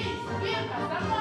Річ, бірка, за мною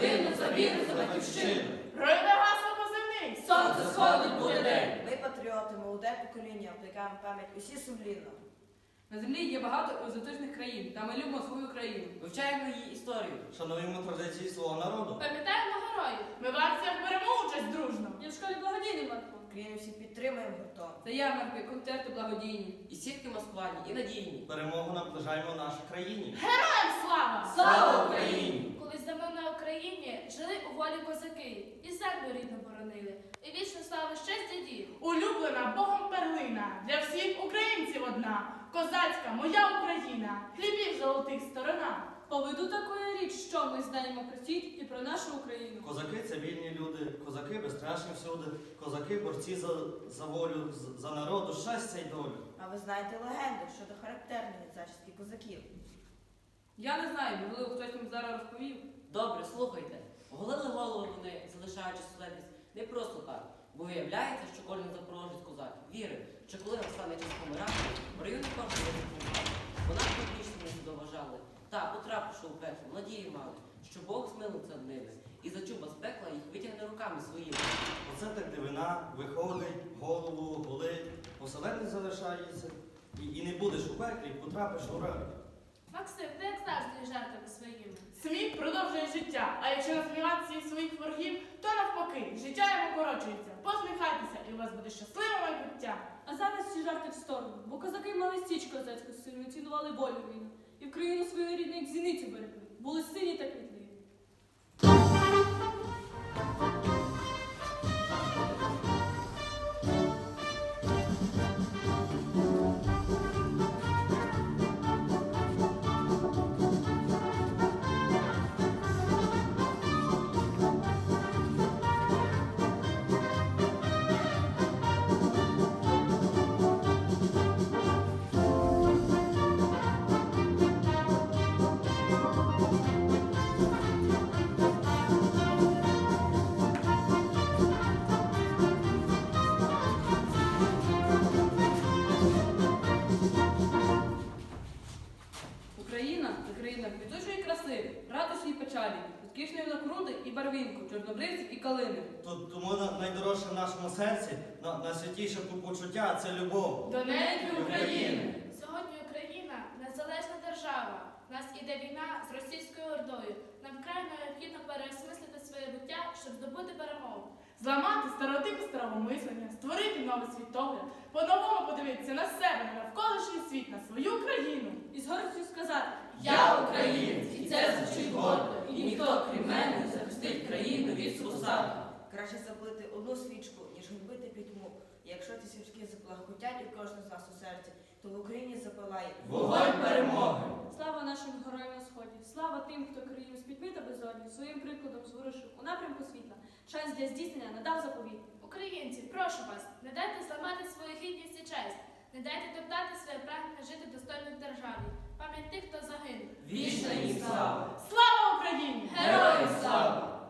родину, за віру, за батьківщину! Пройде гасло позивний. Сонце сходить, буде день! Ми патріоти, молоде покоління, облекаємо пам'ять усі сумлінно. На землі є багато екзотичних країн, та ми любимо свою країну. Вивчаємо її історію. Шануємо традиції свого народу. Пам'ятаємо героїв. Ми в акціях беремо участь дружно. Я в школі благодійний марафон. Україну всі підтримуємо гуртом. Це ярмарки, концерти благодійні. І сітки маскувальні, і надійні. Перемогу наближаємо нашій країні. Героям слава! Слава Україні! Колись давно на Україні жили у волі козаки, і землю рідну боронили, і вічну славу щастя дів. Улюблена Богом перлина. Для всіх українців одна. Козацька моя Україна. Хлібів золотих сторона. Поведу такою річ, що ми знаємо про Січ і про нашу Україну. Козаки це вільні люди, козаки безстрашні всюди, козаки борці за, за волю, за народу, щастя й долю. А ви знаєте легенду щодо характерної зачіски козаків? Я не знаю, можливо, хтось вам зараз розповів. Добре, слухайте. Голили голову вони, залишаючи солетність, не просто так. Бо виявляється, що кожен запорожець козак вірив, що коли настане час помирати, в районі кожного допомагати. Вона задоважали. Та, потрапивши у пекло, надію мали, що Бог змилиться над ними, і за чуба з пекла їх витягне руками своїми. Оце так дивина, виходить, голову голить, оселедник залишається. І, і не будеш у пеклі, потрапиш у рай. Максим, ти як завжди із жартами своїми. Сміх продовжує життя, а якщо насміхатися із своїх ворогів, то навпаки, життя йому корочується. Посміхайтеся, і у вас буде щасливе майбуття. А зараз всі жарти в сторону, бо козаки мали січ козацьку сильну, цінували волю війну. І в країну свою рідну, як берегли. Радості і печалі, розкішної накрути і барвінку, чорнобривців і калини. Тут тому на- найдорожче в нашому серці, на, найсвятіше почуття це любов. До неньки України. Сьогодні Україна незалежна держава. У нас іде війна з російською ордою. Нам вкрай необхідно переосмислити своє буття, щоб здобути перемогу. Зламати стереотипи старого мислення, створити новий світогляд, по-новому подивитися на на свою країну. І з гордістю сказати, Я українець, і це звучить гордо, і ніхто, крім мене, не захистить країну від спосаду. Краще запалити одну свічку, ніж губити пітьму. Якщо ці свічки заплаготять у кожного з нас у серці, то в Україні запалає Вогонь перемоги! Слава нашим героям на сході, слава тим, хто країну з пітьми та безодні своїм прикладом зворушив у напрямку світла. Шанс для здійснення надав заповіт. Українці, прошу вас, не дайте зламати свою гідність і честь. Не дайте топтати своє прагнення жити достойно в державі. Пам'ять тих, хто загинув. Вічна їм слава! Слава Україні! Героям слава!